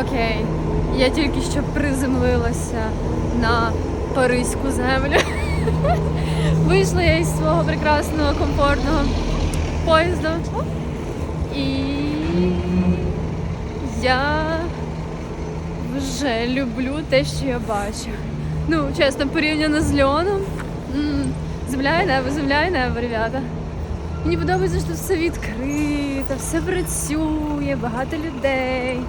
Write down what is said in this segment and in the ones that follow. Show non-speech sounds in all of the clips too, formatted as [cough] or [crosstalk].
Окей, я тільки що приземлилася на паризьку землю. [laughs] Вийшла я із свого прекрасного комфортного поїзду. І я вже люблю те, що я бачу. Ну, чесно, порівняно з Льоном. Земля і небо, земля і небо, ребята. Мені подобається, що тут все відкрито, все працює, багато людей,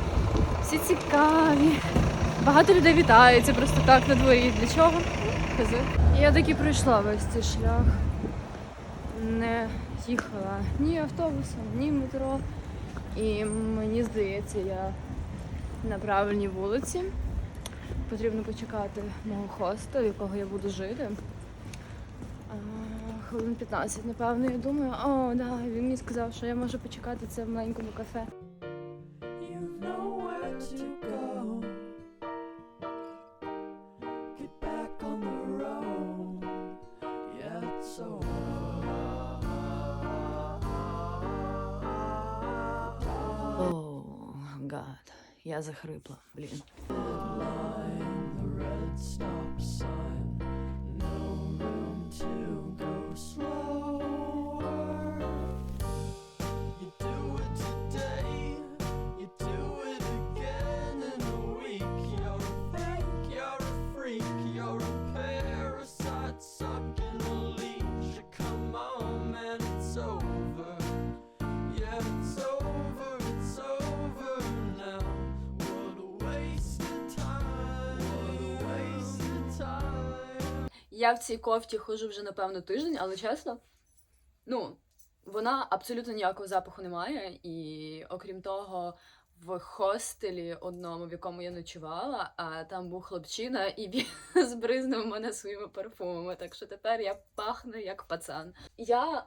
всі цікаві. Багато людей вітаються просто так на дворі. Для чого? Я таки пройшла весь цей шлях. Не їхала ні автобусом, ні метро. І мені здається, я на правильній вулиці. Потрібно почекати мого хоста, в якого я буду жити. Хвилин 15, напевно, я думаю, о, да, він мені сказав, що я можу почекати це в маленькому кафе. О, гад, я захрипла, блін. Line, the red stop sign. No room to slow. Я в цій кофті ходжу вже напевно тиждень, але чесно, ну, вона абсолютно ніякого запаху не має. І окрім того, в хостелі одному, в якому я ночувала, а там був хлопчина, і він [laughs] збризнув мене своїми парфумами. Так що тепер я пахну як пацан. Я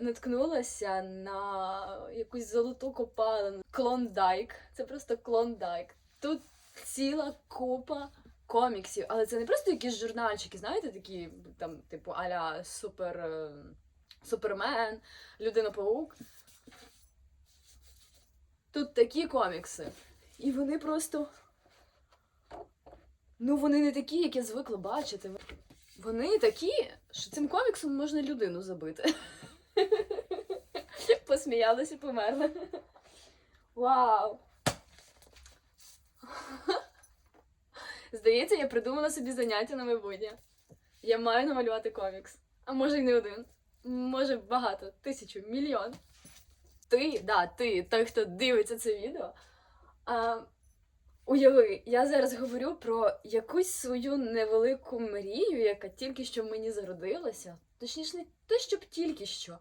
наткнулася на якусь золоту копалину. Клондайк. Це просто клондайк. Тут ціла купа коміксів, але це не просто якісь журнальчики, знаєте, такі там, типу, аля супер. е, Супермен, Людина Паук. Тут такі комікси. І вони просто. Ну, вони не такі, як я звикла бачити. Вони такі, що цим коміксом можна людину забити. [laughs] Посміялася і померла. Вау! Здається, я придумала собі заняття на майбутнє. Я маю намалювати комікс. А може й не один. Може багато, тисячу, мільйон. Ти, да, ти, той, хто дивиться це відео. А, уяви, я зараз говорю про якусь свою невелику мрію, яка тільки що мені зародилася. Точніше, не те, щоб тільки що.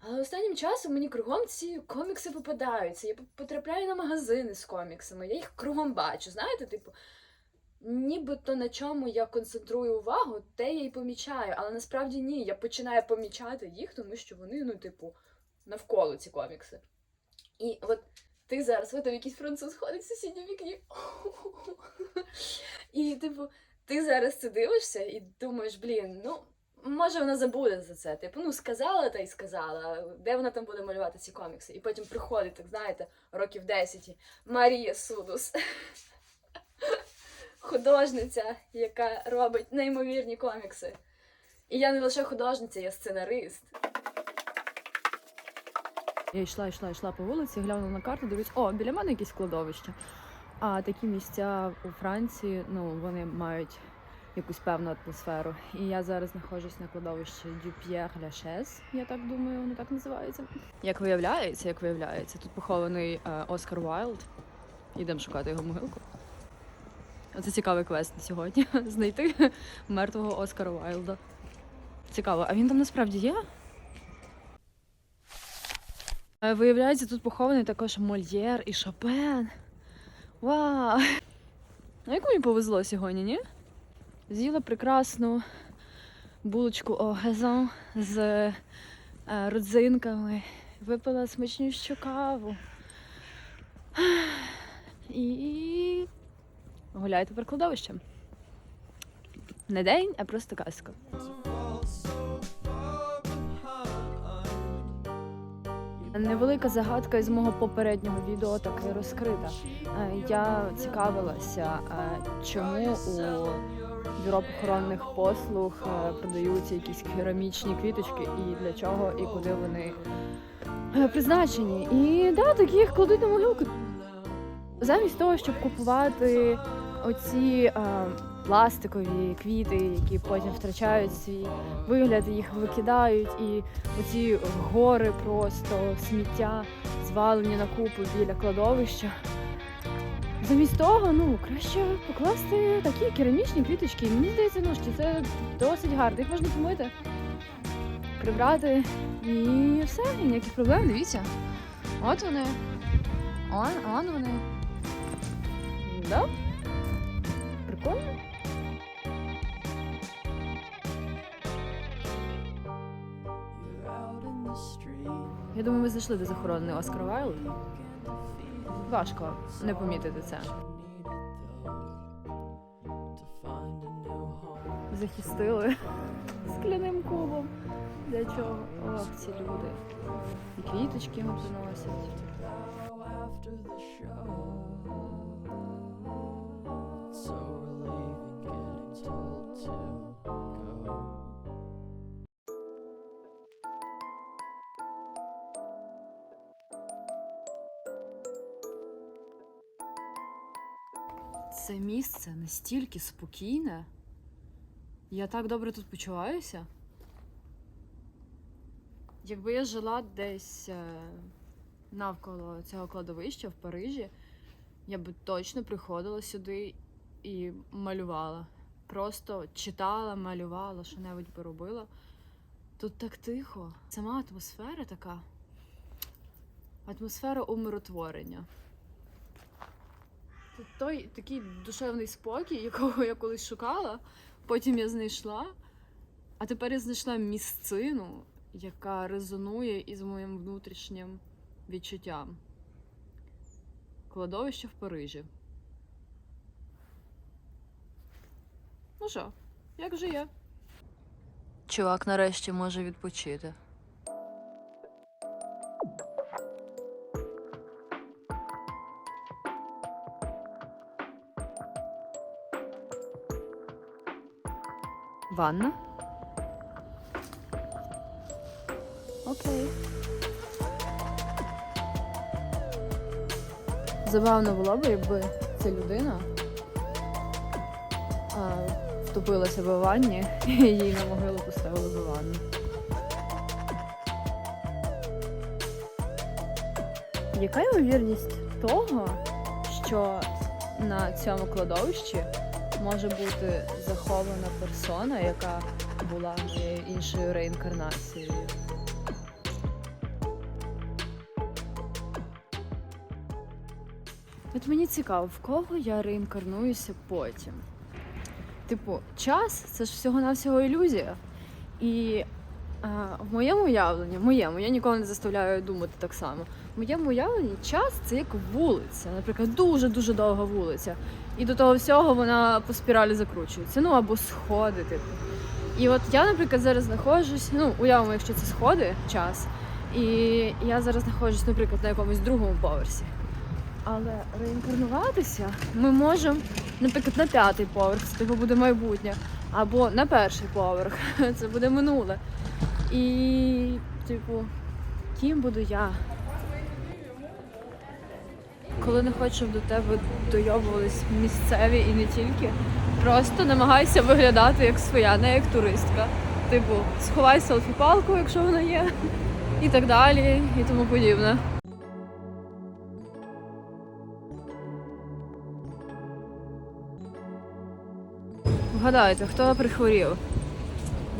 Але останнім часом мені кругом ці комікси попадаються. Я потрапляю на магазини з коміксами, я їх кругом бачу. Знаєте, типу, нібито на чому я концентрую увагу, те я й помічаю. Але насправді ні, я починаю помічати їх, тому що вони, ну, типу, навколо ці комікси. І от ти зараз, от там якийсь француз ходить в сусідньому вікні. [laughs] І, типу, ти зараз це дивишся і думаєш, блін, ну. Може, вона забуде за це. Типу, ну сказала та й сказала, де вона там буде малювати ці комікси. І потім приходить, так знаєте, років 10, і Марія Судус. [laughs] Художниця, яка робить неймовірні комікси. І я не лише художниця, я сценарист. Я йшла, йшла, йшла по вулиці, глянула на карту, дивлюсь, о, біля мене якесь кладовище. А такі місця у Франції, ну, вони мають якусь певну атмосферу. І я зараз знаходжусь на кладовищі Дюп'єр Ляшез, я так думаю, воно так називається. Як виявляється, як виявляється, тут похований е, Оскар Уайлд. Ідемо шукати його могилку. Оце цікавий квест на сьогодні. [laughs] Знайти [laughs] мертвого Оскара Уайлда. Цікаво, а він там насправді є? Е, Виявляється, тут похований також Мольєр і Шопен. Вау! [laughs] А як мені повезло сьогодні, ні? З'їла прекрасну булочку огезон з е, родзинками, випила смачнющу каву. [sighs] І гуляю тепер кладовищем. Не день, а просто казка. Невелика загадка із мого попереднього відео таки розкрита. Е, Я цікавилася, е, чому у бюро похоронних послуг е, продаються якісь керамічні квіточки, і для чого, і куди вони призначені. І да, такі їх кладуть на могилку. Замість того, щоб купувати оці е, пластикові квіти, які потім втрачають свій вигляд, їх викидають, і оці гори просто сміття звалені на купу біля кладовища. Замість того, ну краще покласти такі керамічні квіточки. Мені здається, ну що це досить гарно. Їх можна помити, прибрати і все, і ніяких проблем. Дивіться. От вони. Он, он вони. Да? Прикольно. Я думаю, ми знайшли де захоронений Оскар Вайлд. Важко не помітити це. Захистили скляним кубом. Для чого? Ох, ці люди. І квіточки йому приносять. Це місце настільки спокійне. Я так добре тут почуваюся. Якби я жила десь е, навколо цього кладовища в Парижі, я би точно приходила сюди і малювала. Просто читала, малювала, що небудь би робила. Тут так тихо. Сама атмосфера така. Атмосфера умиротворення. Той такий душевний спокій, [laughs] якого я колись шукала, потім я знайшла. А тепер я знайшла місцину, яка резонує із моїм внутрішнім відчуттям. Кладовище в Парижі. Ну що, як же є? Чувак нарешті може відпочити. Ванна? Окей. Забавно було б, якби ця людина а, втопилася в ванні [laughs] і їй на могилу поставили б ванну. Яка ймовірність того, що на цьому кладовищі може бути захована персона, яка була іншою реінкарнацією. От мені цікаво, в кого я реінкарнуюся потім. Типу, час це ж всього-навсього ілюзія. І а, в моєму уявленні, в моєму, я ніколи не заставляю думати так само. Моєму уявленні час це як вулиця, наприклад, дуже-дуже довга вулиця. І до того всього вона по спіралі закручується. Ну або сходи, типу. І от я, наприклад, зараз знаходжусь, ну, уявимо, якщо це сходи, час. І я зараз знаходжусь, наприклад, на якомусь другому поверсі. Але реінкарнуватися ми можемо, наприклад, на п'ятий поверх, це типу буде майбутнє, або на перший поверх, [laughs] це буде минуле. І, типу, ким буду я? Коли не хочу, щоб до тебе дойобувались місцеві і не тільки, просто намагайся виглядати як своя, не як туристка. Типу, сховай селфі-палку, якщо вона є, і так далі, і тому подібне. Вгадайте, хто прихворів?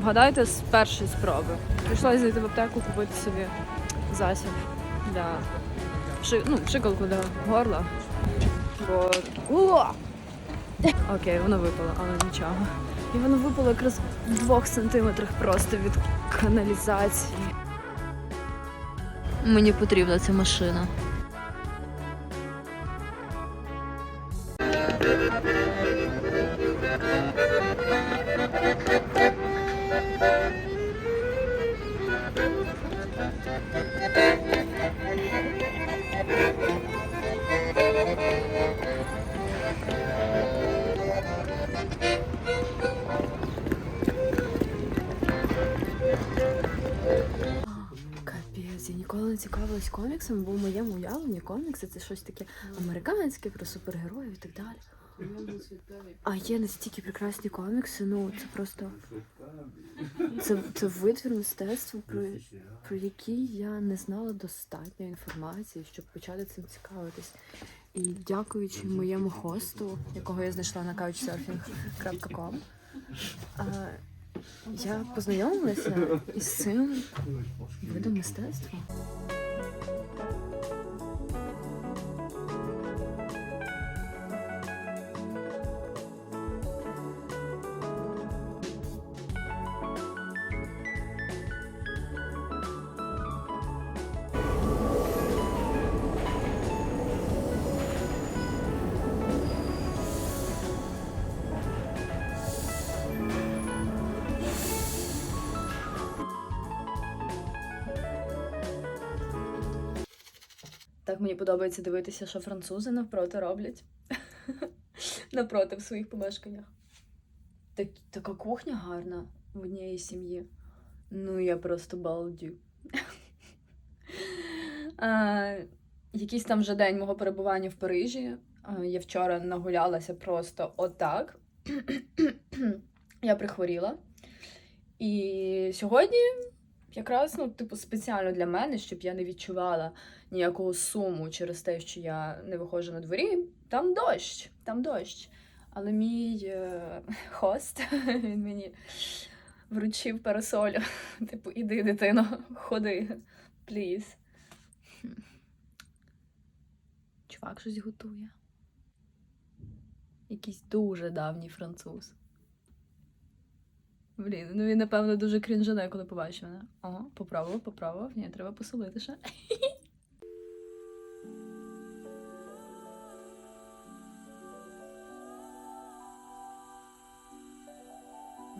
Вгадайте з першої спроби. Прийшла зайти в аптеку купити собі засіб для пши... ну, пшикалку для горла. Бо. О! Окей, воно випало, але нічого. І воно випало якраз в двох сантиметрах просто від каналізації. Мені потрібна ця машина. Я ніколи не цікавилась коміксами, бо в моєму уявленні комікси це щось таке американське про супергероїв і так далі. А є настільки прекрасні комікси, ну це просто це, це витвір мистецтва, про, про який я не знала достатньо інформації, щоб почати цим цікавитись. І дякуючи моєму хосту, якого я знайшла на couchsurfing.com, а, я познайомилася із цим видом мистецтва. Так мені подобається дивитися, що французи навпроти роблять. [laughs] Напроти в своїх помешканнях. Так, така кухня гарна в однієї сім'ї. Ну, я просто балдю. [laughs] а, якийсь там вже день мого перебування в Парижі. А, я вчора нагулялася просто отак. [clears throat] я прихворіла. І сьогодні, якраз, ну, типу, спеціально для мене, щоб я не відчувала ніякого суму через те, що я не виходжу на дворі. Там дощ, там дощ. Але мій е, [laughs] хост [laughs] він мені вручив парасолю. [laughs] Типу, іди, дитино, ходи, пліз. Чувак щось готує. Якийсь дуже давній француз. Блін, ну він, напевно, дуже крінжане, коли побачив мене. Ага, поправив, поправив. Ні, треба посолити ще. [laughs]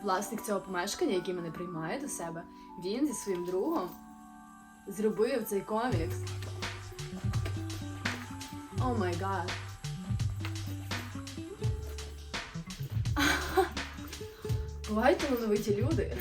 Власник цього помешкання, який мене приймає до себе, він зі своїм другом зробив цей комікс. О май гад. Бувають талановиті люди.